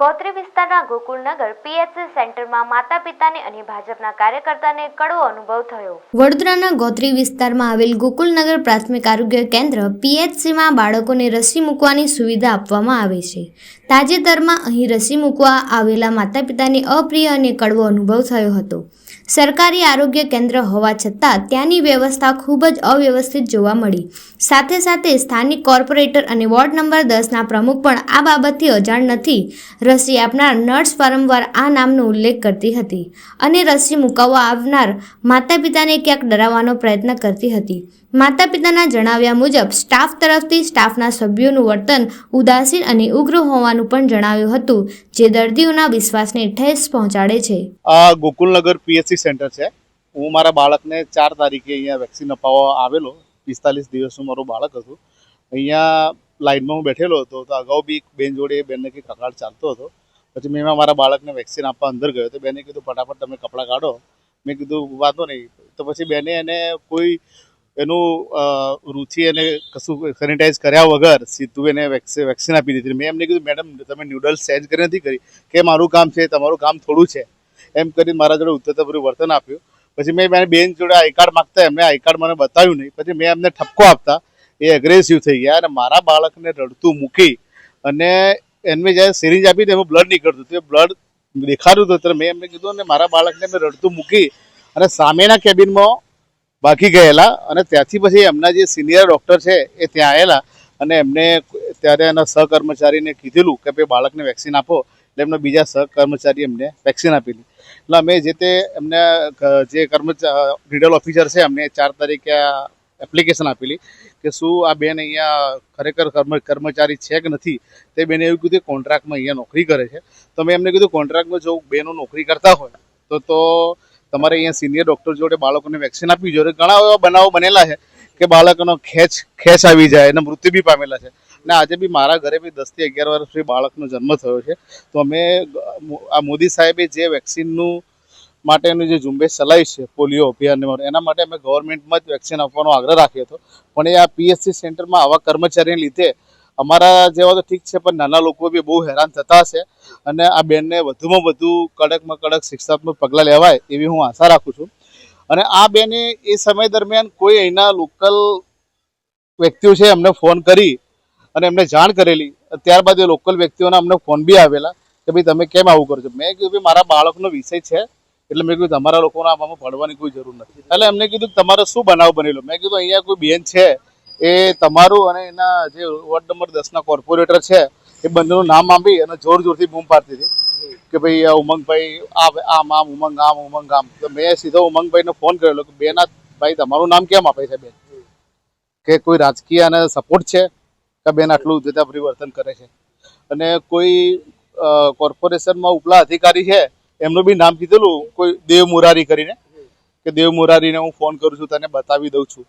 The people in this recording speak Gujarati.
ગોત્રી વિસ્તારના ગોકુળનગર પીએચસી સેન્ટરમાં માતા પિતાને અને ભાજપના કાર્યકર્તાને કડવો અનુભવ થયો. વડોદરાના ગોત્રી વિસ્તારમાં આવેલ ગોકુલનગર પ્રાથમિક આરોગ્ય કેન્દ્ર પીએચસીમાં બાળકોને રસી મૂકવાની સુવિધા આપવામાં આવે છે. તાજેતરમાં અહીં રસી મૂકવા આવેલા માતા પિતાને અપ્રિય અને કડવો અનુભવ થયો હતો. સરકારી આરોગ્ય કેન્દ્ર હોવા છતાં ત્યાંની વ્યવસ્થા ખૂબ જ અવ્યવસ્થિત જોવા મળી. સાથે સાથે સ્થાનિક કોર્પોરેટર અને વોર્ડ નંબર દસના પ્રમુખ પણ આ બાબતથી અજાણ નથી. રસી આપનાર નર્સ વારંવાર આ નામનો ઉલ્લેખ કરતી હતી અને રસી મુકાવવા આવનાર માતા પિતાને ક્યાંક ડરાવવાનો પ્રયત્ન કરતી હતી. માતા પિતાના જણાવ્યા મુજબ, સ્ટાફ તરફથી સ્ટાફના સભ્યોનું વર્તન ઉદાસીન અને ઉગ્ર હોવાનું પણ જણાવ્યું હતું, જે દર્દીઓના વિશ્વાસને ઠેસ પહોંચાડે છે. આ ગોકુલનગર પીએચસી સેન્ટર છે. હું મારા બાળકને ચાર તારીખે અહીંયા વેક્સિન અપાવવા આવેલો. પિસ્તાલીસ દિવસનું મારું બાળક હતું. અહીંયા લાઇનમાં હું બેઠેલો હતો તો અગાઉ બી બેન જોડે બેનને કંઈક કકાળ ચાલતો હતો. પછી મેં મારા બાળકને વેક્સિન આપવા અંદર ગયો. તો બેને કીધું, ફટાફટ તમે કપડાં કાઢો. મેં કીધું, વાંધો નહીં. તો પછી બેને એને કોઈ એનું રૂચિ એને કશું સેનિટાઈઝ કર્યા વગર સીધું એને વેક્સિન આપી દીધી. મેં એમને કીધું, મેડમ, તમે ન્યૂડલ્સ ચેન્જ કરી નથી કરી. કે, મારું કામ છે, તમારું કામ થોડું છે. એમ કરીને મારા જોડે ઉદ્ધતભર્યું વર્તન આપ્યું. પછી મેં મારી બેન જોડે આઈ કાર્ડ માગતા એમને આઈ કાર્ડ મને બતાવ્યું નહીં. પછી મેં એમને ઠપકો આપતા. એ એગ્રેસિવ થઈ ગયા અને મારા બાળકને રડતું મૂકી અને એમને જ્યારે સિરિંજ આપી એમાં બ્લડ નીકળતું હતું. એ બ્લડ દેખાડ્યું હતું. ત્યારે મેં એમને કીધું અને મારા બાળકને મેં રડતું મૂકી અને સામેના કેબિનમાં બાકી ગયેલા અને ત્યાંથી પછી એમના જે સિનિયર ડૉક્ટર છે એ ત્યાં આવેલા અને એમને ત્યારે એના સહકર્મચારીને કીધેલું કે ભાઈ બાળકને વેક્સિન આપો, એટલે એમના બીજા સહકર્મચારી એમને વેક્સિન આપેલી એટલે અમે જે તે એમને, જે કર્મચારી રીડલ ઓફિસર છે, એમને ચાર તારીખે એપ્લિકેશન આપેલી કે શું આ બેન અહીંયા ખરેખર કર્મ, કર્મચારી છે કે નથી? તે બેને એવું કીધું કોન્ટ્રાક્ટમાં અહીંયા નોકરી કરે છે. તો મેં એમને કીધું કોન્ટ્રાક્ટમાં જો બેનો નોકરી કરતા હોય, તો તો તમારે અહીંયા સિનિયર ડૉક્ટર જોડે બાળકોને વેક્સિન આપવી જોઈએ. ઘણા એવા બનાવો બનેલા છે કે બાળકનો ખેંચ ખેંચ આવી જાય અને મૃત્યુ બી પામેલા છે. અને આજે બી મારા ઘરે બી દસથી અગિયાર વર્ષથી બાળકનો જન્મ થયો છે. તો અમે આ મોદી સાહેબે જે વેક્સિનનું માટેનું જે ઝુંબેશ ચલાવી છે, પોલિયો અભિયાન એના માટે અમે ગવર્મેન્ટમાં જ વેક્સિન આપવાનો આગ્રહ રાખ્યો હતો. પણ એ આ પીએચસી સેન્ટરમાં આવા કર્મચારીને લીધે અમારા જેવા તો ઠીક છે, પણ નાના લોકો બી બહુ હેરાન થતા હશે. અને આ બેનને વધુમાં વધુ કડકમાં કડક શિક્ષાત્મક પગલાં લેવાય એવી હું આશા રાખું છું. અને આ બેને એ સમય દરમિયાન કોઈ અહીંના લોકલ વ્યક્તિઓ છે, એમને ફોન કરી અને એમને જાણ કરેલી. ત્યારબાદ એ લોકલ વ્યક્તિઓના અમને ફોન બી આવેલા કે ભાઈ, તમે કેમ આવું કરો છો? મેં કીધું મારા બાળકનો વિષય છે. એટલે મેં કીધું, તમારા લોકોના આમાં પડવાની કોઈ જરૂર નથી. એટલે એમને કીધું તમારે શું બનાવ બનેલો? મેં કીધું, અહીંયા કોઈ બેન છે એ તમારું અને એના જે વોર્ડ નંબર દસના કોર્પોરેટર છે, એ બંનેનું નામ આપી અને જોર જોરથી બૂમ પાડતી હતી કે ભાઈ આ ઉમંગભાઈ આમ આમ, ઉમંગ આમ ઉમંગ, આમ. તો મેં સીધો ઉમંગભાઈને ફોન કરેલો કે બેન ભાઈ તમારું નામ કેમ આપે છે, બેન? કે કોઈ રાજકીય અને સપોર્ટ છે કે બેન આટલું ઉદ્ધતા પરિવર્તન કરે છે? અને કોઈ કોર્પોરેશનમાં ઉપલા અધિકારી છે, એમનું બી નામ કીધેલું કોઈ દેવ મુરારી કરીને, કે દેવ મુરારીને હું ફોન કરું છું, તને બતાવી દઉં છું.